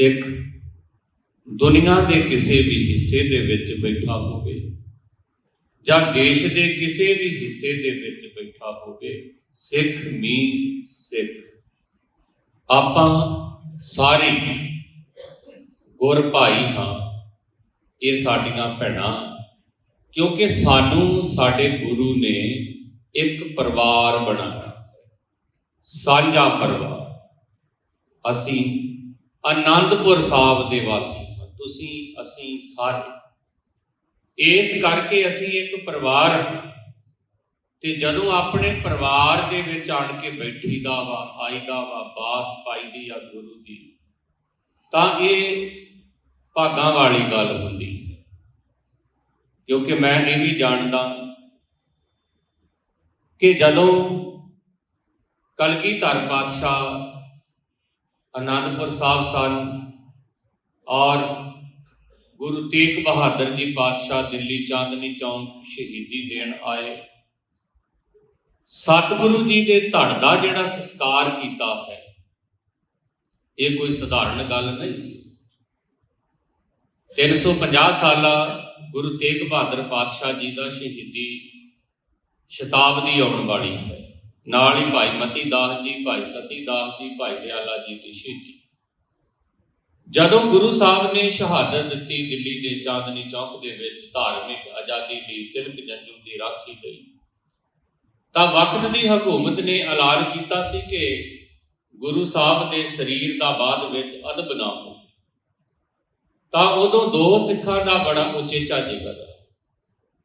ਸਿੱਖ ਦੁਨੀਆ ਦੇ ਕਿਸੇ ਵੀ ਹਿੱਸੇ ਦੇ ਵਿੱਚ ਬੈਠਾ ਹੋਵੇ ਜਾਂ ਦੇਸ਼ ਦੇ ਕਿਸੇ ਵੀ ਹਿੱਸੇ ਦੇ ਵਿੱਚ ਬੈਠਾ ਹੋਵੇ, ਸਿੱਖ ਮੀ ਸਿੱਖ। ਆਪਾਂ ਸਾਰੇ ਗੁਰ ਭਾਈ ਹਾਂ, ਇਹ ਸਾਡੀਆਂ ਭੈਣਾਂ, ਕਿਉਂਕਿ ਸਾਨੂੰ ਸਾਡੇ ਗੁਰੂ ਨੇ ਇੱਕ ਪਰਿਵਾਰ ਬਣਾਇਆ। ਸਾਂਝਾ ਪਰਿਵਾਰ। ਅਸੀਂ ਆਨੰਦਪੁਰ ਸਾਹਿਬ ਦੇ ਵਾਸੀ ਤੁਸੀਂ, ਅਸੀਂ ਸਾਰੇ। ਇਸ ਕਰਕੇ ਅਸੀਂ ਇੱਕ ਪਰਿਵਾਰ ਤੇ ਜਦੋਂ ਆਪਣੇ ਪਰਿਵਾਰ ਦੇ ਵਿੱਚ ਆਣ ਕੇ ਬੈਠੀਦਾ ਵਾ, ਆਈਦਾ ਵਾ, ਬਾਤ ਪਾਈਦੀ ਆ ਗੁਰੂ ਦੀ, ਤਾਂ ਇਹ ਭਾਗਾਂ ਵਾਲੀ ਗੱਲ ਹੁੰਦੀ ਹੈ। ਕਿਉਂਕਿ ਮੈਂ ਇਹ ਵੀ ਜਾਣਦਾ ਕਿ ਜਦੋਂ ਕਲਗੀਧਰ ਪਾਤਸ਼ਾਹ ਅਨੰਦਪੁਰ ਸਾਹਿਬ ਸਨ ਔਰ ਗੁਰੂ ਤੇਗ ਬਹਾਦਰ ਜੀ ਪਾਤਸ਼ਾਹ ਦਿੱਲੀ ਚਾਂਦਨੀ ਚੌਂਕ ਸ਼ਹੀਦੀ ਦੇਣ ਆਏ। ਸਤਿਗੁਰੂ ਜੀ ਦੇ ਧੜ ਦਾ ਜਿਹੜਾ ਸੰਸਕਾਰ ਕੀਤਾ ਹੈ, ਇਹ ਕੋਈ ਸਧਾਰਨ ਗੱਲ ਨਹੀਂ ਸੀ। 350 ਸਾਲਾ ਗੁਰੂ ਤੇਗ ਬਹਾਦਰ ਪਾਤਸ਼ਾਹ ਜੀ ਦਾ ਸ਼ਹੀਦੀ ਸ਼ਤਾਬਦੀ ਆਉਣ ਵਾਲੀ ਹੈ। ਨਾਲ ਹੀ ਭਾਈ ਮਤੀ ਦਾਸ ਜੀ, ਭਾਈ ਸਤੀ ਦਾਸ ਜੀ, ਭਾਈ ਦਿਆਲਾ ਜੀ ਦੀ ਸ਼ਹੀਦੀ ਜਦੋਂ ਗੁਰੂ ਸਾਹਿਬ ਨੇ ਸ਼ਹਾਦਤ ਦਿੱਤੀ ਦਿੱਲੀ ਦੇ ਚਾਂਦਨੀ ਚੌਕ ਦੇ ਵਿੱਚ ਧਾਰਮਿਕ ਆਜ਼ਾਦੀ ਲਈ ਤਿਲਕ ਜੰਜੂ ਦੀ ਰਾਖੀ ਲਈ, ਤਾਂ ਵਕਤ ਦੀ ਹਕੂਮਤ ਨੇ ਐਲਾਨ ਕੀਤਾ ਸੀ ਕਿ ਗੁਰੂ ਸਾਹਿਬ ਦੇ ਸਰੀਰ ਦਾ ਬਾਅਦ ਵਿੱਚ ਅਦਬ ਨਾ ਹੋ ਤਾਂ ਉਦੋਂ ਦੋ ਸਿੱਖਾਂ ਦਾ ਬੜਾ ਉਚੇਚਾ ਜ਼ਿਕਰ ਹੈ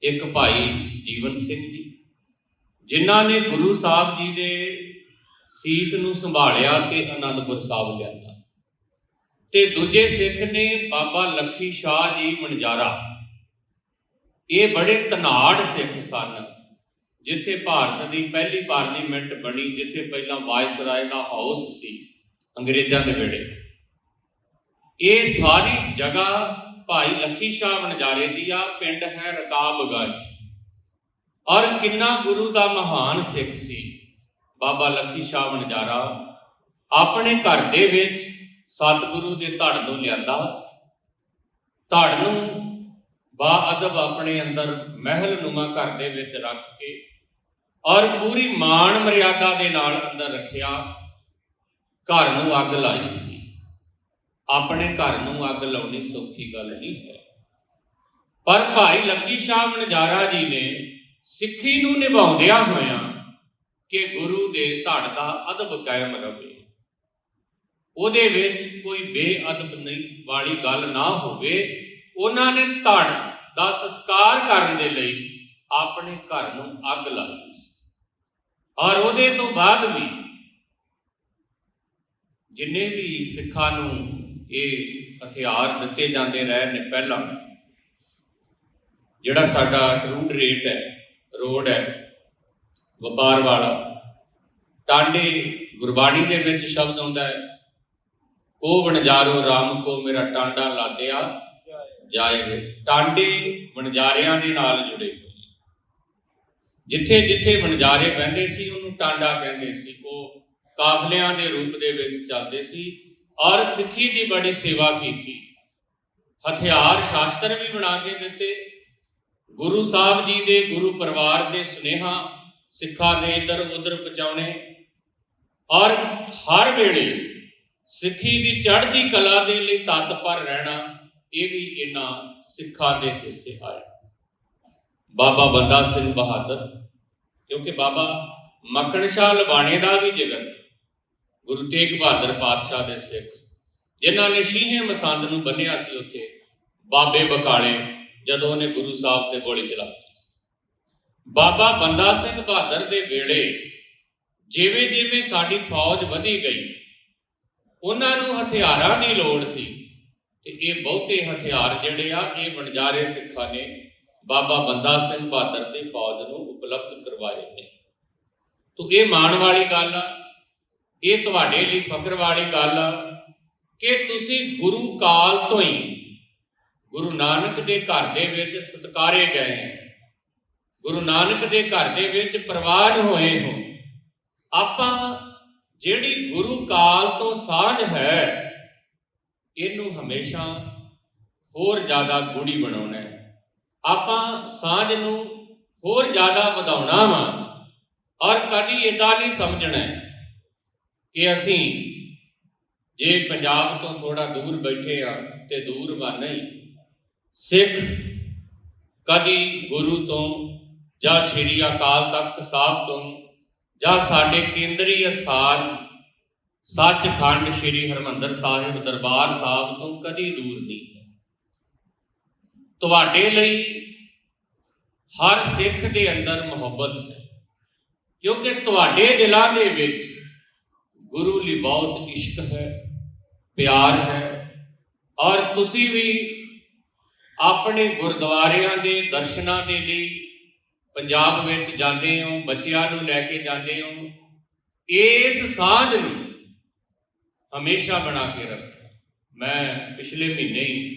ਇੱਕ ਭਾਈ ਜੀਵਨ ਸਿੰਘ ਜੀ ਜਿਨ੍ਹਾਂ ਨੇ ਗੁਰੂ ਸਾਹਿਬ ਜੀ ਦੇ ਸੀਸ ਨੂੰ ਸੰਭਾਲਿਆ ਤੇ ਅਨੰਦਪੁਰ ਸਾਹਿਬ ਲਿਆਂਦਾ। ਤੇ ਦੂਜੇ ਸਿੱਖ ਨੇ ਬਾਬਾ ਲੱਖੀ ਸ਼ਾਹ ਜੀ ਮਣਜਾਰਾ ਇਹ ਬੜੇ ਤਨਾੜ ਸਿੱਖ ਸਨ, ਜਿੱਥੇ ਭਾਰਤ ਦੀ ਪਹਿਲੀ ਪਾਰਲੀਮੈਂਟ ਬਣੀ, ਜਿੱਥੇ ਪਹਿਲਾਂ ਵਾਇਸਰਾਏ ਦਾ ਹਾਊਸ ਸੀ, ਅੰਗਰੇਜ਼ਾਂ ਦੇ ਵੇਲੇ ਇਹ ਸਾਰੀ ਜਗ੍ਹਾ ਭਾਈ ਲੱਖੀ ਸ਼ਾਹ ਵਣਜਾਰੇ ਦੀ ਆ, ਪਿੰਡ ਹੈ ਰਕਾਬਗੰਜ ਔਰ ਕਿੰਨਾ ਗੁਰੂ ਦਾ ਮਹਾਨ ਸਿੱਖ ਸੀ। ਬਾਬਾ ਲੱਖੀ ਸ਼ਾਹ ਵਣਜਾਰਾ ਆਪਣੇ ਘਰ ਦੇ ਵਿੱਚ ਸਤਿਗੁਰੂ ਦੇ ਧੜ ਨੂੰ ਲਿਆਂਦਾ। ਧੜ ਨੂੰ ਬਾਅਦਬ ਆਪਣੇ ਅੰਦਰ ਮਹਿਲ ਨੁਮਾ ਘਰ ਦੇ ਵਿੱਚ ਰੱਖ ਕੇ ਔਰ ਪੂਰੀ ਮਾਣ ਮਰਿਆਦਾ ਦੇ ਨਾਲ ਅੰਦਰ ਰੱਖਿਆ। ਘਰ ਨੂੰ ਅੱਗ ਲਾਈ ਸੀ। ਆਪਣੇ ਘਰ ਨੂੰ ਅੱਗ ਲਾਉਣੀ ਸੌਖੀ ਗੱਲ ਨਹੀਂ ਹੈ। ਪਰ ਭਾਈ ਲੱਕੀ ਸ਼ਾਹ ਮਨਜਾਰਾ ਜੀ ਨੇ ਸਿੱਖੀ ਨੂੰ ਨਿਭਾਉਂਦਿਆਂ ਹੋਇਆਂ ਕਿ ਗੁਰੂ ਦੇ ਧੜ ਦਾ ਅਦਬ ਕਾਇਮ ਰਹੇ ਉਹਦੇ ਵਿੱਚ ਕੋਈ ਬੇਅਦਬ ਨਹੀਂ, ਵਾਲੀ ਗੱਲ ਨਾ ਹੋਵੇ। ਉਹਨਾਂ ਨੇ ਧੜ ਦਾ ਸੰਸਕਾਰ ਕਰਨ ਦੇ ਲਈ ਆਪਣੇ ਘਰ ਨੂੰ ਅੱਗ ਲਾਈ ਸੀ। ਔਰ ਉਹਦੇ ਤੋਂ ਬਾਅਦ ਵੀ ਜਿੰਨੇ ਵੀ ਸਿੱਖਾਂ ਨੂੰ ਇਹ ਹਥਿਆਰ ਦਿੱਤੇ ਜਾਂਦੇ ਰਹੇ ਨੇ ਪਹਿਲਾਂ, ਜਿਹੜਾ ਸਾਡਾ ਰੂਟ ਰੇਟ ਹੈ ਰੋਡ ਹੈ ਵਪਾਰ ਵਾਲਾ ਟਾਂਡੇ ਗੁਰਬਾਣੀ ਦੇ ਵਿੱਚ ਸ਼ਬਦ ਆਉਂਦਾ ਹੈ, ਕੋ ਵਣਜਾਰੋ RAM ਕੋ ਮੇਰਾ ਟਾਂਡਾ ਲਾਦਿਆ ਜਾਏ। ਟਾਂਡੇ ਵਣਜਾਰਿਆਂ ਦੇ ਨਾਲ ਜੁੜੇ ਹੋਏ ਜਿੱਥੇ ਜਿੱਥੇ ਵਣਜਾਰੇ ਬਹਿੰਦੇ ਸੀ, ਉਹਨੂੰ ਟਾਂਡਾ ਕਹਿੰਦੇ ਸੀ। ਉਹ ਕਾਫਲਿਆਂ ਦੇ ਰੂਪ ਦੇ ਵਿੱਚ ਚੱਲਦੇ ਸੀ। ਔਰ ਸਿੱਖੀ ਦੀ ਬੜੀ ਸੇਵਾ ਕੀਤੀ। ਹਥਿਆਰ ਸ਼ਾਸਤਰ ਵੀ ਬਣਾ ਕੇ ਦਿੱਤੇ। ਗੁਰੂ ਸਾਹਿਬ ਜੀ ਦੇ ਗੁਰੂ ਪਰਿਵਾਰ ਦੇ ਸੁਨੇਹਾ ਸਿੱਖਾਂ ਦੇ ਇਧਰ ਉਧਰ ਪਹੁੰਚਾਉਣੇ। ਔਰ ਹਰ ਵੇਲੇ ਸਿੱਖੀ ਦੀ ਚੜ੍ਹਦੀ ਕਲਾ ਦੇ ਲਈ ਤਤਪਰ ਰਹਿਣਾ, ਇਹ ਵੀ ਇਹਨਾਂ ਸਿੱਖਾਂ ਦੇ ਹਿੱਸੇ ਆਇਆ ਬਾਬਾ ਬੰਦਾ ਸਿੰਘ ਬਹਾਦਰ, ਕਿਉਂਕਿ ਬਾਬਾ ਮੱਖਣ ਸ਼ਾਹ ਲਵਾਣੇ ਦਾ ਵੀ ਜ਼ਿਕਰ ਗੁਰੂ ਤੇਗ ਬਹਾਦਰ ਪਾਤਸ਼ਾਹ ਦੇ ਸਿੱਖ, ਜਿਨ੍ਹਾਂ ਨੇ ਸ਼ੀਹੇ ਮਸੰਦ ਨੂੰ ਬੰਨਿਆ ਸੀ ਉੱਥੇ, ਬਾਬੇ ਬਕਾਲੇ। ਜਦੋਂ ਉਹਨੇ ਗੁਰੂ ਸਾਹਿਬ ਤੇ ਗੋਲੀ ਚਲਾਤੀ ਸੀ। ਬਾਬਾ ਬੰਦਾ ਸਿੰਘ ਬਹਾਦਰ ਦੇ ਵੇਲੇ ਜਿਵੇਂ ਜਿਵੇਂ ਸਾਡੀ ਫੌਜ ਵਧੀ ਗਈ, ਉਹਨਾਂ ਨੂੰ ਹਥਿਆਰਾਂ ਦੀ ਲੋੜ ਸੀ ਤੇ ਇਹ ਬਹੁਤੇ ਹਥਿਆਰ ਜਿਹੜੇ ਆ, ਇਹ ਵਣਜਾਰੇ ਸਿੱਖਾਂ ਨੇ ਬਾਬਾ ਬੰਦਾ ਸਿੰਘ ਬਹਾਦਰ ਦੀ ਫੌਜ ਨੂੰ ਉਪਲਬਧ ਕਰਵਾਏ ਨੇ। ਤੋ ਇਹ ਮਾਣ ਵਾਲੀ ਗੱਲ ਆ, ਇਹ ਤੁਹਾਡੇ ਲਈ ਫਖਰ ਵਾਲੀ ਗੱਲ ਆ ਕਿ ਤੁਸੀਂ ਗੁਰੂ ਕਾਲ ਤੋਂ ਹੀ ਗੁਰੂ ਨਾਨਕ ਦੇ ਘਰ ਦੇ ਵਿੱਚ ਸਤਕਾਰੇ ਗਏ ਗੁਰੂ ਨਾਨਕ ਦੇ ਘਰ ਦੇ ਵਿੱਚ ਪ੍ਰਵਾਨ ਹੋਏ ਹੋ। ਆਪਾਂ ਜਿਹੜੀ ਗੁਰੂ ਕਾਲ ਤੋਂ ਸਾਂਝ ਹੈ, ਇਹਨੂੰ ਹਮੇਸ਼ਾ ਹੋਰ ਜ਼ਿਆਦਾ ਗੂੜੀ ਬਣਾਉਣਾ ਹੈ। ਆਪਾਂ ਸਾਂਝ ਨੂੰ ਹੋਰ ਜ਼ਿਆਦਾ ਵਧਾਉਣਾ ਵਾ, ਔਰ ਕਦੀ ਇਦਾਂ ਨਹੀਂ ਸਮਝਣਾ ਕਿ ਅਸੀਂ ਜੇ ਪੰਜਾਬ ਤੋਂ ਥੋੜਾ ਦੂਰ ਬੈਠੇ ਆ ਤੇ ਦੂਰ ਵਾ ਨਹੀਂ। ਸਿੱਖ ਕਦੀ ਗੁਰੂ ਤੋਂ ਜਾਂ ਸ਼੍ਰੀ ਅਕਾਲ ਤਖਤ ਸਾਹਿਬ ਤੋਂ ਜਾਂ ਸਾਡੇ ਕੇਂਦਰੀ ਅਸਥਾਨ ਸੱਚਖੰਡ ਸ੍ਰੀ ਹਰਮੰਦਰ ਸਾਹਿਬ ਦਰਬਾਰ ਸਾਹਿਬ ਤੋਂ ਕਦੀ ਦੂਰ ਨਹੀਂ। ਤੁਹਾਡੇ ਲਈ ਹਰ ਸਿੱਖ ਦੇ ਅੰਦਰ ਮੁਹੱਬਤ ਹੈ, ਕਿਉਂਕਿ ਤੁਹਾਡੇ ਦਿਲਾਂ ਦੇ ਵਿੱਚ ਗੁਰੂ ਲਈ ਬਹੁਤ ਇਸ਼ਕ ਹੈ, ਪਿਆਰ ਹੈ ਔਰ ਤੁਸੀਂ ਵੀ ਆਪਣੇ ਗੁਰਦੁਆਰਿਆਂ ਦੇ ਦਰਸ਼ਨਾਂ ਦੇ ਲਈ ਪੰਜਾਬ ਵਿੱਚ ਜਾਂਦੇ ਹੋ, ਬੱਚਿਆਂ ਨੂੰ ਲੈ ਕੇ ਜਾਂਦੇ ਹੋ, ਇਸ ਸਾਂਝ ਨੂੰ ਹਮੇਸ਼ਾ ਬਣਾ ਕੇ ਰੱਖੋ। ਮੈਂ ਪਿਛਲੇ ਮਹੀਨੇ ਹੀ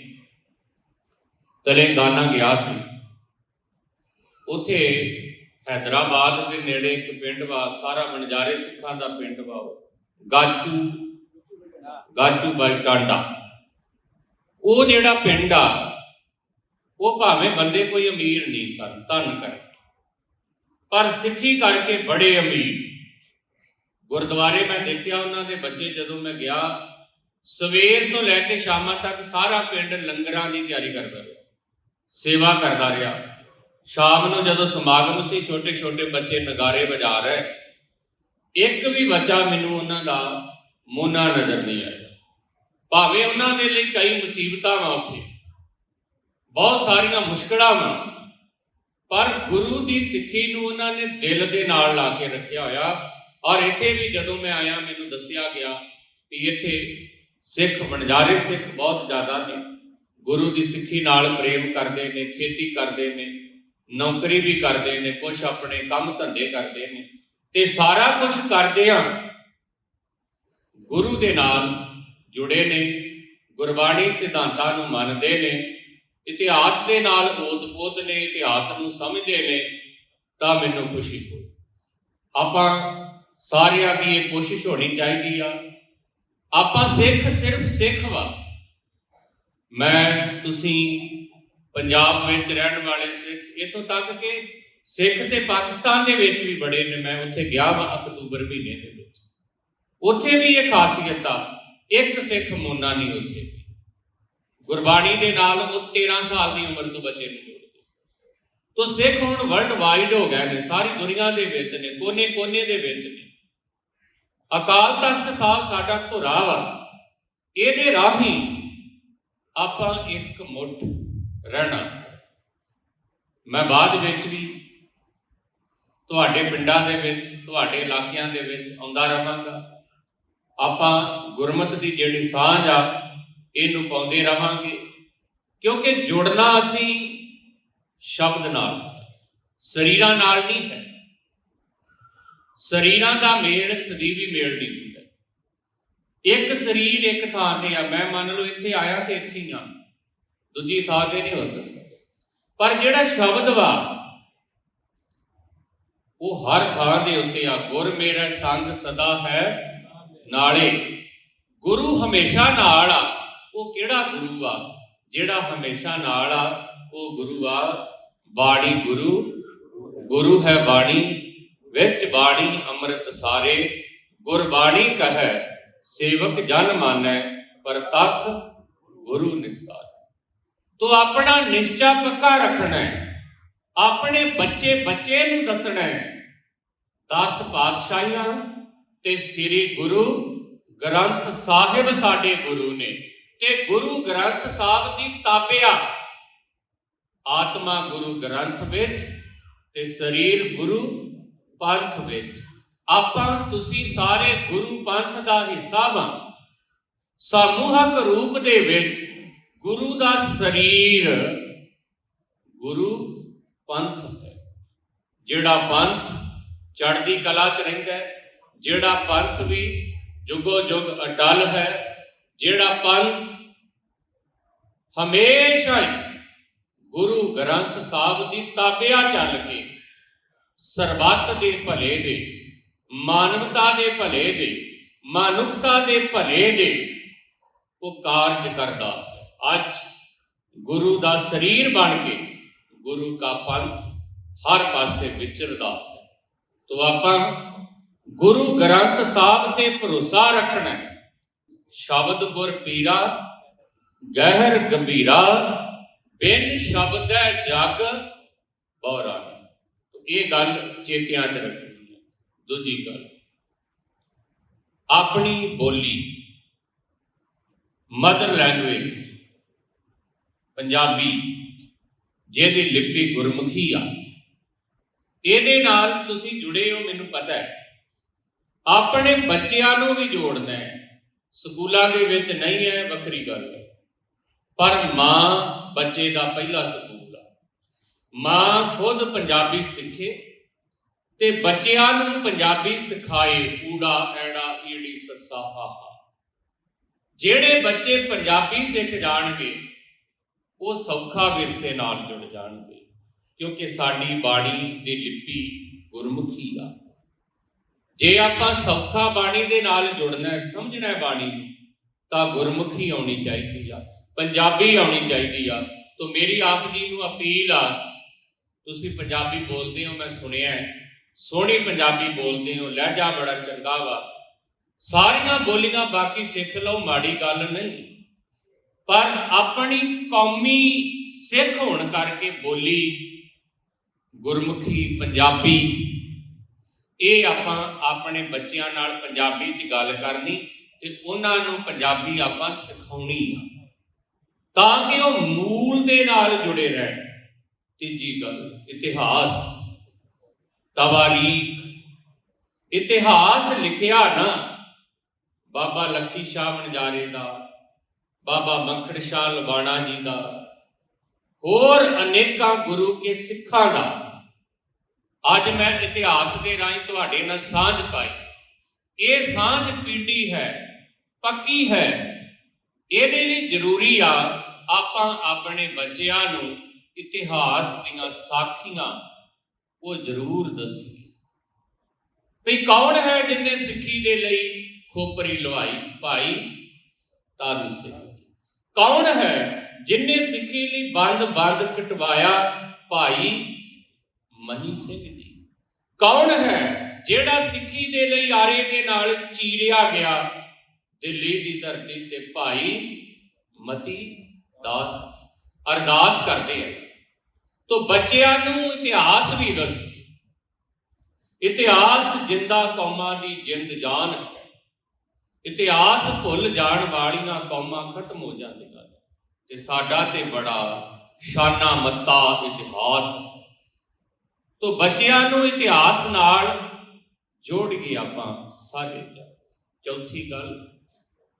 ਤੇਲੰਗਾਨਾ ਗਿਆ ਸੀ। ਉਥੇ ਹੈਦਰਾਬਾਦ ਦੇ ਨੇੜੇ ਇੱਕ ਪਿੰਡ ਵਾ, ਸਾਰਾ ਬਣਜਾਰੇ ਸਿੱਖਾਂ ਦਾ ਪਿੰਡ ਵਾ ਉਹ। ਗਾਚੂ ਗਾਚੂ ਬਾਈ ਟਾਂਡਾ ਉਹ ਜਿਹੜਾ ਪਿੰਡ ਆ ਉਹ ਭਾਵੇਂ ਬੰਦੇ ਕੋਈ ਅਮੀਰ ਨਹੀਂ ਸਨ, ਧਨ ਕਰ ਪਰ ਸਿੱਖੀ ਕਰਕੇ ਬੜੇ ਅਮੀਰ। ਗੁਰਦੁਆਰੇ ਮੈਂ ਦੇਖਿਆ ਉਹਨਾਂ ਦੇ ਬੱਚੇ ਜਦੋਂ ਮੈਂ ਗਿਆ, ਸਵੇਰ ਤੋਂ ਲੈ ਕੇ ਸ਼ਾਮਾਂ ਤੱਕ ਸਾਰਾ ਪਿੰਡ ਲੰਗਰਾਂ ਦੀ ਤਿਆਰੀ ਕਰਦਾ ਰਿਹਾ। ਸੇਵਾ ਕਰਦਾ ਰਿਹਾ। ਸ਼ਾਮ ਨੂੰ ਜਦੋਂ ਸਮਾਗਮ ਸੀ ਛੋਟੇ ਛੋਟੇ ਬੱਚੇ ਨਗਾਰੇ ਵਜਾ ਰਹੇ। ਇੱਕ ਵੀ ਬੱਚਾ ਮੈਨੂੰ ਉਹਨਾਂ ਦਾ ਮੋਨਾ ਨਜ਼ਰ ਨਹੀਂ ਆਇਆ। ਭਾਵੇਂ ਉਹਨਾਂ ਦੇ ਲਈ ਕਈ ਮੁਸੀਬਤਾਂ ਆ ਉੱਥੇ ਬਹੁਤ ਸਾਰੀਆਂ ਮੁਸ਼ਕਲਾਂ ਵਾ। ਪਰ ਗੁਰੂ ਦੀ ਸਿੱਖੀ ਨੂੰ ਉਹਨਾਂ ਨੇ ਦਿਲ ਦੇ ਨਾਲ ਲਾ ਕੇ ਰੱਖਿਆ ਹੋਇਆ। ਔਰ ਇੱਥੇ ਵੀ ਜਦੋਂ ਮੈਂ ਆਇਆ, ਮੈਨੂੰ ਦੱਸਿਆ ਗਿਆ ਕਿ ਇੱਥੇ ਸਿੱਖ ਬਣਜਾਰੇ ਸਿੱਖ ਬਹੁਤ ਜ਼ਿਆਦਾ ਨੇ। ਗੁਰੂ ਦੀ ਸਿੱਖੀ ਨਾਲ ਪ੍ਰੇਮ ਕਰਦੇ ਨੇ, ਖੇਤੀ ਕਰਦੇ ਨੇ, ਨੌਕਰੀ ਵੀ ਕਰਦੇ ਨੇ ਕੁਝ ਆਪਣੇ ਕੰਮ ਧੰਦੇ ਕਰਦੇ ਨੇ। ਤੇ ਸਾਰਾ ਕੁਝ ਕਰਦੇ ਆ ਗੁਰੂ ਦੇ ਨਾਲ ਜੁੜੇ ਨੇ, ਗੁਰਬਾਣੀ ਸਿਧਾਂਤਾਂ ਨੂੰ ਮੰਨਦੇ ਨੇ। ਇਤਿਹਾਸ ਦੇ ਨਾਲ ਓਤ-ਪੋਤ ਨੇ, ਇਤਿਹਾਸ ਨੂੰ ਸਮਝਦੇ ਨੇ, ਤਾਂ ਮੈਨੂੰ ਖੁਸ਼ੀ ਹੋਈ। ਆਪਾਂ ਸਾਰਿਆਂ ਦੀ ਇਹ ਕੋਸ਼ਿਸ਼ ਹੋਣੀ ਚਾਹੀਦੀ ਆ। ਆਪਾਂ ਸਿੱਖ ਸਿਰਫ ਸਿੱਖ ਵਾ। ਮੈਂ, ਤੁਸੀਂ ਪੰਜਾਬ ਵਿੱਚ ਰਹਿਣ ਵਾਲੇ ਸਿੱਖ, ਇਥੋਂ ਤੱਕ ਕਿ ਸਿੱਖ ਤੇ ਪਾਕਿਸਤਾਨ ਦੇ ਵਿੱਚ ਵੀ ਬੜੇ ਨੇ। ਮੈਂ ਉੱਥੇ ਗਿਆ ਵਾਂ ਅਕਤੂਬਰ ਮਹੀਨੇ ਦੇ ਵਿੱਚ। ਉੱਥੇ ਵੀ ਇਹ ਖਾਸੀਅਤ ਆ। ਇੱਕ ਸਿੱਖ ਮੋਨਾ ਨਹੀਂ ਉੱਥੇ। ਗੁਰਬਾਣੀ ਦੇ ਨਾਲ ਉਹ 13 ਸਾਲ ਦੀ ਉਮਰ ਤੋਂ ਬੱਚੇ ਨੂੰ ਜੋੜਦੇ ਤੋ ਸਿੱਖ ਹੁਣ ਵਰਲਡ ਵਾਈਡ ਹੋ ਗਏ ਨੇ, ਸਾਰੀ ਦੁਨੀਆ ਦੇ ਵਿੱਚ ਨੇ, ਕੋਨੇ-ਕੋਨੇ ਦੇ ਵਿੱਚ ਨੇ। ਅਕਾਲ ਤਖਤ ਸਾਹਿਬ ਸਾਡਾ ਧੁਰਾ ਵਾ। ਇਹਦੇ ਰਾਹੀਂ ਆਪਾਂ ਇੱਕ ਮੁੱਠ ਰਹਿਣਾ। ਮੈਂ ਬਾਅਦ ਵਿੱਚ ਵੀ ਤੁਹਾਡੇ ਪਿੰਡਾਂ ਦੇ ਵਿੱਚ, ਤੁਹਾਡੇ ਇਲਾਕਿਆਂ ਦੇ ਵਿੱਚ ਆਉਂਦਾ ਰਹਾਂਗਾ। ਆਪਾਂ ਗੁਰਮਤ ਦੀ ਜਿਹੜੀ ਸਾਂਝ ਆ ਇਹਨੂੰ ਪਾਉਂਦੇ ਰਹਾਂਗੇ। ਕਿਉਂਕਿ ਜੁੜਨਾ ਅਸੀਂ ਸ਼ਬਦ ਨਾਲ, ਸਰੀਰਾਂ ਨਾਲ ਨਹੀਂ ਹੈ। ਸਰੀਰਾਂ ਦਾ ਮੇਲ ਸਦੀਵੀ ਮੇਲ ਨਹੀਂ ਹੁੰਦਾ। ਇੱਕ ਸਰੀਰ ਇੱਕ ਥਾਂ ਤੇ ਆ, ਮੈਂ ਮੰਨ ਲਓ ਇੱਥੇ ਆਇਆ ਤੇ ਇੱਥੇ ਹੀ ਆ। ਦੂਜੀ ਥਾਂ ਤੇ ਨਹੀਂ ਹੋ ਸਕਦਾ। ਪਰ ਜਿਹੜਾ ਸ਼ਬਦ ਵਾ, ਉਹ ਹਰ ਥਾਂ ਦੇ ਉੱਤੇ ਆ। ਗੁਰ ਮੇਰਾ ਸੰਗ ਸਦਾ ਹੈ ਨਾਲੇ। ਗੁਰੂ ਹਮੇਸ਼ਾ ਨਾਲ ਆ। ਉਹ ਕਿਹੜਾ ਗੁਰੂ ਆ? ਜਿਹੜਾ ਹਮੇਸ਼ਾ ਨਾਲ ਆ, ਉਹ ਗੁਰੂ ਆ, ਬਾਣੀ ਗੁਰੂ। ਗੁਰੂ ਹੈ ਬਾਣੀ, ਵਿੱਚ ਬਾਣੀ ਅੰਮ੍ਰਿਤ ਸਾਰੇ। ਗੁਰਬਾਣੀ ਕਹੈ, ਸੇਵਕ ਜਨ ਮਾਨੈ, ਪਰ ਗੁਰੂ ਨਿਸਤਾਰ। ਤੋ ਆਪਣਾ ਨਿਸ਼ਚਾ ਪੱਕਾ ਰੱਖਣਾ ਹੈ ਆਪਣੇ ਬੱਚੇ ਬੱਚੇ ਨੂੰ ਦੱਸਣਾ। ਹੈ 10 ਪਾਤਸ਼ਾਹੀਆਂ ਤੇ ਸ੍ਰੀ ਗੁਰੂ ਗ੍ਰੰਥ ਸਾਹਿਬ ਸਾਡੇ ਗੁਰੂ ਨੇ। ਤੇ ਗੁਰੂ ਗ੍ਰੰਥ ਸਾਹਿਬ ਦੀ ਤਾਪਿਆ। ਆਤਮਾ ਗੁਰੂ ਗ੍ਰੰਥ ਵਿੱਚ ਤੇ ਸਰੀਰ ਗੁਰੂ ਪੰਥ ਵਿੱਚ। ਆਪਾਂ, ਤੁਸੀਂ ਸਾਰੇ ਗੁਰੂ ਪੰਥ ਦਾ ਹਿੱਸਾ ਬਣ ਸਮੂਹਕ ਰੂਪ ਦੇ ਵਿੱਚ ਗੁਰੂ ਦਾ ਸਰੀਰ ਗੁਰੂ ਪੰਥ ਹੈ। ਜਿਹੜਾ ਪੰਥ ਚੜ੍ਹਦੀ ਕਲਾ 'ਚ ਰਹਿੰਦਾ ਹੈ, ਜਿਹੜਾ ਪੰਥ ਵੀ ਜੁਗੋ ਜੁਗ ਅਟਲ ਹੈ ਜਿਹੜਾ ਪੰਥ ਹਮੇਸ਼ਾ ਹੀ ਗੁਰੂ ਗ੍ਰੰਥ ਸਾਹਿਬ ਦੀ ਤਾਬਿਆ ਚੱਲ ਕੇ, ਸਰਬੱਤ ਦੇ ਭਲੇ ਦੇ, ਮਾਨਵਤਾ ਦੇ ਭਲੇ ਦੇ, ਮਨੁੱਖਤਾ ਦੇ ਭਲੇ ਦੇ ਉਹ ਕਾਰਜ ਕਰਦਾ ਹੈ। ਅੱਜ ਗੁਰੂ ਦਾ ਸਰੀਰ ਬਣ ਕੇ ਗੁਰੂ ਦਾ ਪੰਥ ਹਰ ਪਾਸੇ ਵਿਚਰਦਾ ਹੈ। ਤੋ ਆਪਾਂ ਗੁਰੂ ਗ੍ਰੰਥ ਸਾਹਿਬ ਤੇ ਭਰੋਸਾ ਰੱਖਣਾ ਸ਼ਬਦ ਗੁਰ ਪੀਰਾ, ਗਹਿਰ ਗੰਭੀਰਾ, ਬਿਨ ਸ਼ਬਦ ਹੈ ਜਗ ਬੋਰਾ। ਇਹ ਗੱਲ ਚੇਤਿਆਂ 'ਚ ਰੱਖਣੀ ਹੈ। ਦੂਜੀ ਗੱਲ, ਆਪਣੀ ਬੋਲੀ, ਮਦਰ ਲੈਂਗੁਏਜ, ਪੰਜਾਬੀ, ਜਿਹਦੀ ਲਿਪੀ ਗੁਰਮੁਖੀ ਆ, ਇਹਦੇ ਨਾਲ ਤੁਸੀਂ ਜੁੜੇ ਹੋ, ਮੈਨੂੰ ਪਤਾ ਹੈ। ਆਪਣੇ ਬੱਚਿਆਂ ਨੂੰ ਵੀ ਜੋੜਨਾ ਹੈ। ਸਕੂਲਾਂ ਦੇ ਵਿੱਚ ਨਹੀਂ ਹੈ, ਵੱਖਰੀ ਗੱਲ ਹੈ। ਪਰ ਮਾਂ ਬੱਚੇ ਦਾ ਪਹਿਲਾ ਸਕੂਲ ਆ। ਮਾਂ ਖੁਦ ਪੰਜਾਬੀ ਸਿੱਖੇ ਤੇ ਬੱਚਿਆਂ ਨੂੰ ਪੰਜਾਬੀ ਸਿਖਾਏ ਊੜਾ, ਐੜਾ, ਈੜੀ, ਸੱਸਾ ਹਾਹਾ ਜਿਹੜੇ ਬੱਚੇ ਪੰਜਾਬੀ ਸਿੱਖ ਜਾਣਗੇ, ਉਹ ਸੌਖਾ ਵਿਰਸੇ ਨਾਲ ਜੁੜ ਜਾਣਗੇ, ਕਿਉਂਕਿ ਸਾਡੀ ਬਾਣੀ ਦੀ ਲਿਪੀ ਗੁਰਮੁਖੀ ਆ। ਜੇ ਆਪਾਂ ਸੌਖਾ ਬਾਣੀ ਦੇ ਨਾਲ ਜੁੜਨਾ ਹੈ, ਸਮਝਣਾ ਹੈ ਬਾਣੀ ਨੂੰ, ਤਾਂ ਗੁਰਮੁਖੀ ਆਉਣੀ ਚਾਹੀਦੀ ਆ, ਪੰਜਾਬੀ ਆਉਣੀ ਚਾਹੀਦੀ ਆ। ਤੋਂ ਮੇਰੀ ਆਪ ਜੀ ਨੂੰ ਅਪੀਲ ਆ, ਤੁਸੀਂ ਪੰਜਾਬੀ ਬੋਲਦੇ ਹੋ, ਮੈਂ ਸੁਣਿਆ ਸੋਹਣੀ ਪੰਜਾਬੀ ਬੋਲਦੇ ਹੋ ਲਹਿਜਾ ਬੜਾ ਚੰਗਾ ਵਾ। ਸਾਰੀਆਂ ਬੋਲੀਆਂ ਬਾਕੀ ਸਿੱਖ ਲਓ, ਮਾੜੀ ਗੱਲ ਨਹੀਂ। ਪਰ ਆਪਣੀ ਕੌਮੀ ਸਿੱਖ ਹੋਣ ਕਰਕੇ ਬੋਲੀ ਗੁਰਮੁਖੀ ਪੰਜਾਬੀ। ਇਹ ਆਪਾਂ ਆਪਣੇ ਬੱਚਿਆਂ ਨਾਲ ਪੰਜਾਬੀ 'ਚ ਗੱਲ ਕਰਨੀ ਤੇ ਉਹਨਾਂ ਨੂੰ ਪੰਜਾਬੀ ਆਪਾਂ ਸਿਖਾਉਣੀ ਆ। ਤਾਂ ਕਿ ਉਹ ਮੂਲ ਦੇ ਨਾਲ ਜੁੜੇ ਰਹਿਣ। ਤੀਜੀ ਗੱਲ, ਇਤਿਹਾਸ। ਤਵਾਰੀਖ। ਇਤਿਹਾਸ ਲਿਖਿਆ ਨਾ, ਬਾਬਾ ਲੱਖੀ ਸ਼ਾਹ ਵਣਜਾਰੇ ਦਾ, ਬਾਬਾ ਮੱਖੜ ਸ਼ਾਹ ਲਵਾਣਾ ਜੀ ਦਾ, ਹੋਰ ਅਨੇਕਾਂ ਗੁਰੂ ਕੇ ਸਿੱਖਾਂ ਦਾ। ਅੱਜ ਮੈਂ ਇਤਿਹਾਸ ਦੇ ਰਾਹੀਂ ਤੁਹਾਡੇ ਨਾਲ ਸਾਂਝ ਪਾਈ। ਇਹ ਸਾਂਝ ਪੀੜੀ ਹੈ, ਪੱਕੀ ਹੈ। ਇਹਦੇ ਲਈ ਜ਼ਰੂਰੀ ਆ, ਆਪਾਂ ਆਪਣੇ ਬੱਚਿਆਂ ਨੂੰ ਇਤਿਹਾਸ ਦੀਆਂ ਸਾਖੀਆਂ ਉਹ ਜ਼ਰੂਰ ਦੱਸੀਏ। ਵੀ ਕੌਣ ਹੈ ਜਿੰਨੇ ਸਿੱਖੀ ਦੇ ਲਈ ਖੋਪਰੀ ਲਵਾਈ, ਭਾਈ ਤਾਰੂ ਸਿੰਘ? ਕੌਣ ਹੈ ਜਿੰਨੇ ਸਿੱਖੀ ਲਈ ਬੰਦ ਬੰਦ ਕਟਵਾਇਆ, ਭਾਈ ਮਨੀ ਸਿੰਘ? ਕੌਣ ਹੈ ਜਿਹੜਾ ਸਿੱਖੀ ਦੇ ਲਈ ਆਰੇ ਦੇ ਨਾਲ ਚੀਰਿਆ ਗਿਆ? ਦਿੱਲੀ ਦੀ ਧਰਤੀ ਤੇ ਭਾਈ ਮਤੀ ਦਾਸ ਅਰਦਾਸ ਕਰਦੇ ਆ। ਤੋ ਬੱਚਿਆਂ ਨੂੰ ਇਤਿਹਾਸ ਵੀ ਦੱਸ। ਇਤਿਹਾਸ ਜਿੰਦਾ ਕੌਮਾਂ ਦੀ ਜਿੰਦ ਜਾਨ ਹੈ। ਇਤਿਹਾਸ ਭੁੱਲ ਜਾਣ ਵਾਲੀਆਂ ਕੌਮਾਂ ਖਤਮ ਹੋ ਜਾਂਦੀਆਂ ਤੇ ਸਾਡਾ ਤੇ ਬੜਾ ਸ਼ਾਨਾ ਮੱਤਾ ਇਤਿਹਾਸ। ਤੋ ਬੱਚਿਆਂ ਨੂੰ ਇਤਿਹਾਸ ਨਾਲ ਜੋੜ ਕੇ ਆਪਾਂ ਸਾਰੇ ਚੌਥੀ ਗੱਲ,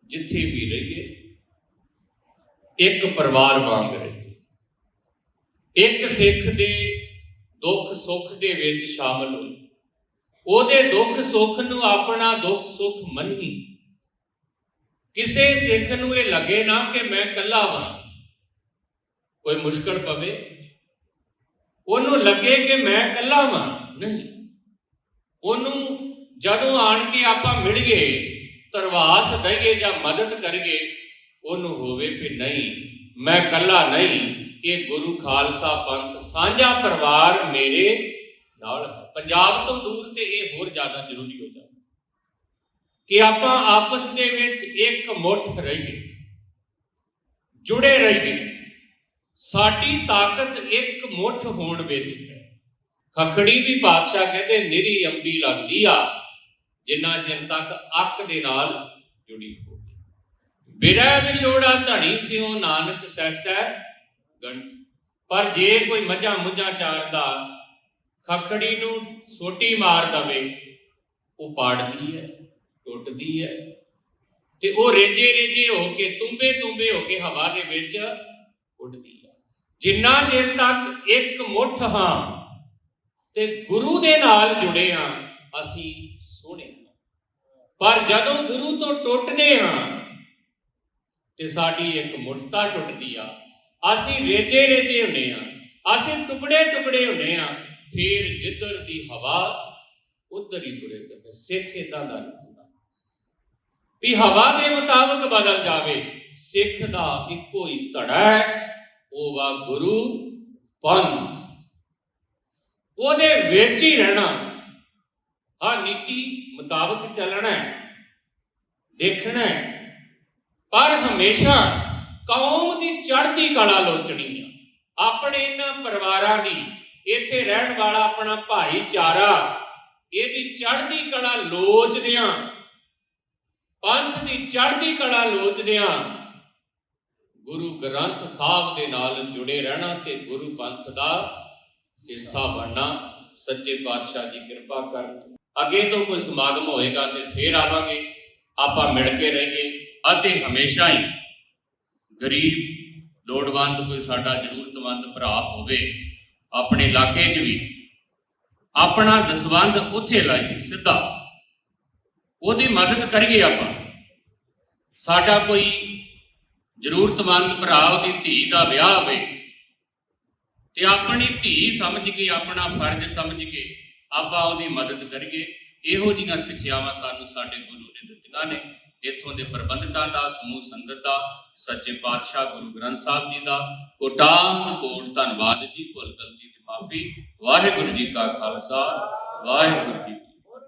ਜਿੱਥੇ ਵੀ ਰਹੀਏ, ਇੱਕ ਪਰਿਵਾਰ ਵਾਂਗ ਰਹੀਏ। ਇੱਕ ਸਿੱਖ ਦੇ ਦੁੱਖ ਸੁੱਖ ਦੇ ਵਿੱਚ ਸ਼ਾਮਲ ਹੋਈ। ਉਹਦੇ ਦੁੱਖ ਸੁੱਖ ਨੂੰ ਆਪਣਾ ਦੁੱਖ ਸੁੱਖ ਮੰਨੀ। ਕਿਸੇ ਸਿੱਖ ਨੂੰ ਇਹ ਲੱਗੇ ਨਾ ਕਿ ਮੈਂ ਇਕੱਲਾ ਵਾਂ। ਕੋਈ ਮੁਸ਼ਕਲ ਪਵੇ ਉਹਨੂੰ ਲੱਗੇ ਕਿ ਮੈਂ ਇਕੱਲਾ ਵਾਂ। ਨਹੀਂ। ਉਹਨੂੰ ਜਦੋਂ ਆਣ ਕੇ ਆਪਾਂ ਮਿਲ ਗਏ, ਤਰਵਾਸ ਦਈਏ ਜਾਂ ਮਦਦ ਕਰੀਏ, ਉਹਨੂੰ ਹੋਵੇ ਕਿ ਨਹੀਂ, ਮੈਂ ਇਕੱਲਾ ਨਹੀਂ, ਇਹ ਗੁਰੂ ਖਾਲਸਾ ਪੰਥ ਸਾਂਝਾ ਪਰਿਵਾਰ ਮੇਰੇ ਨਾਲ ਪੰਜਾਬ ਤੋਂ ਦੂਰ ਤੇ ਇਹ ਹੋਰ ਜ਼ਿਆਦਾ ਜ਼ਰੂਰੀ ਹੋ ਜਾਂਦਾ। ਕਿ ਆਪਾਂ ਆਪਸ ਦੇ ਵਿੱਚ ਇੱਕ ਮੁੱਠ ਰਹੀਏ, ਜੁੜੇ ਰਹੀਏ। ਸਾਡੀ ਤਾਕਤ ਇੱਕ ਮੁੱਠ ਹੋਣ ਵਿੱਚ ਹੈ। ਖਖੜੀ ਵੀ ਪਾਤਸ਼ਾਹ ਕਹਿੰਦੇ ਨਿਰੀ ਅੰਬੀ ਲੱਗਦੀ ਆ, ਜਿੰਨਾ ਚਿਰ ਤੱਕ ਅੱਕ ਦੇ ਨਾਲ ਜੁੜੀ ਹੋਵੇ। ਬਿਰਹਿ ਵਿਛੋੜਾ ਧਣੀ ਸਿਓ ਨਾਨਕ ਸੈਸੈ ਗੰਢ ਪਰ ਜੇ ਕੋਈ ਮੱਝਾਂ ਮੁੱਝਾਂ ਚਾਰਦਾ, ਖਖੜੀ ਨੂੰ ਸੋਟੀ ਮਾਰ ਦਵੇ, ਉਹ ਪਾੜਦੀ ਹੈ, ਟੁੱਟਦੀ ਹੈ। ਤੇ ਉਹ ਰੇਜੇ ਰੇਜੇ ਹੋ ਕੇ ਤੁੰਬੇ ਤੁੰਬੇ ਹੋ ਕੇ ਹਵਾ ਦੇ ਵਿੱਚ ਉੱਡਦੀ ਜਿੰਨਾ ਚਿਰ ਤੱਕ ਇੱਕ ਮੁੱਠ ਹਾਂ ਤੇ ਗੁਰੂ ਦੇ ਨਾਲ ਜੁੜੇ ਹਾਂ, ਅਸੀਂ ਸੋਹਣੇ ਪਰ ਜਦੋਂ ਗੁਰੂ ਤੋਂ ਟੁੱਟਦੇ ਹਾਂ ਤੇ ਸਾਡੀ ਇੱਕ ਮੁੱਠਤਾ ਟੁੱਟਦੀ ਆ, ਅਸੀਂ ਰੇਜੇ ਰੇਜੇ ਹੁੰਨੇ ਆ ਅਸੀਂ ਟੁਕੜੇ ਟੁਕੜੇ ਹੁੰਨੇ ਆ ਫੇਰ ਜਿੱਧਰ ਦੀ ਹਵਾ ਉਧਰ ਹੀ ਤੁਰੇ ਫਿਰਦੇ, ਸਿੱਖ ਇਦਾਂ ਦਾ ਨਹੀਂ ਹੁੰਦਾ। ਵੀ ਹਵਾ ਦੇ ਮੁਤਾਬਕ ਬਦਲ ਜਾਵੇ, ਸਿੱਖ ਦਾ ਇੱਕੋ ਹੀ ਧੜਾ ਹੈ। ਉਹ ਵਾ ਗੁਰੂ ਪੰਥ। ਉਹਦੇ ਵਿੱਚ ਹੀ ਰਹਿਣਾ ਹਰ ਨੀਤੀ ਮੁਤਾਬਕ ਚੱਲਣਾ ਹੈ, ਦੇਖਣਾ ਹੈ। ਪਰ ਹਮੇਸ਼ਾ ਕੌਮ ਦੀ ਚੜ੍ਹਦੀ ਕਲਾ ਲੋਚਣੀ ਆ। ਆਪਣੇ ਇਹਨਾਂ ਪਰਿਵਾਰਾਂ ਦੀ, ਇੱਥੇ ਰਹਿਣ ਵਾਲਾ ਆਪਣਾ ਭਾਈਚਾਰਾ, ਇਹਦੀ ਚੜ੍ਹਦੀ ਕਲਾ ਲੋਚਦਿਆਂ, ਪੰਥ ਦੀ ਚੜ੍ਹਦੀ ਕਲਾ ਲੋਚਦਿਆਂ ਗੁਰੂ ਗ੍ਰੰਥ ਸਾਹਿਬ ਦੇ ਨਾਲ ਜੁੜੇ ਰਹਿਣਾ ਤੇ ਗੁਰੂ ਪੰਥ ਦਾ ਹਿੱਸਾ ਬਣਨਾ, ਸੱਚੇ ਪਾਤਸ਼ਾਹ ਜੀ ਕਿਰਪਾ ਕਰਨ। ਅੱਗੇ ਤੋਂ ਕੋਈ ਸਮਾਗਮ ਹੋਏਗਾ ਤੇ ਫੇਰ ਆਵਾਂਗੇ। ਆਪਾਂ ਮਿਲ ਕੇ ਰਹੀਏ ਅਤੇ ਹਮੇਸ਼ਾ ਹੀ ਗਰੀਬ, ਲੋੜਵੰਦ ਕੋਈ ਸਾਡਾ ਜ਼ਰੂਰਤਮੰਦ ਭਰਾ ਹੋਵੇ, ਆਪਣੇ ਇਲਾਕੇ 'ਚ ਵੀ, ਆਪਣਾ ਦਸਵੰਧ ਉੱਥੇ ਲਾਈਏ ਸਿੱਧਾ। ਉਹਦੀ ਮਦਦ ਕਰੀਏ ਆਪਾਂ। ਸਾਡਾ ਕੋਈ ਜ਼ਰੂਰਤਮੰਦ ਭਰਾ ਉਹਦੀ ਧੀ ਦਾ ਵਿਆਹ ਹੋਵੇ ਤੇ ਆਪਣੀ ਧੀ ਸਮਝ ਕੇ, ਆਪਣਾ ਫਰਜ਼ ਸਮਝ ਕੇ ਆਪਾਂ ਉਹਦੀ ਮਦਦ ਕਰੀਏ। ਇਹੋ ਜਿਹੀਆਂ ਸਿੱਖਿਆਵਾਂ ਸਾਨੂੰ ਸਾਡੇ ਗੁਰੂ ਨੇ ਦਿੱਤੀਆਂ ਨੇ। ਇੱਥੋਂ ਦੇ ਪ੍ਰਬੰਧਕਾਂ ਦਾ, ਸਮੂਹ ਸੰਗਤ ਦਾ, ਸੱਚੇ ਪਾਤਸ਼ਾਹ ਗੁਰੂ ਗ੍ਰੰਥ ਸਾਹਿਬ ਜੀ ਦਾ ਕੋਟਾਨ ਕੋਟ ਧੰਨਵਾਦ ਜੀ, ਭੁੱਲ ਗਲਤੀ ਦੀ ਮਾਫੀ। ਵਾਹਿਗੁਰੂ ਜੀ ਕਾ ਖਾਲਸਾ, ਵਾਹਿਗੁਰੂ ਜੀ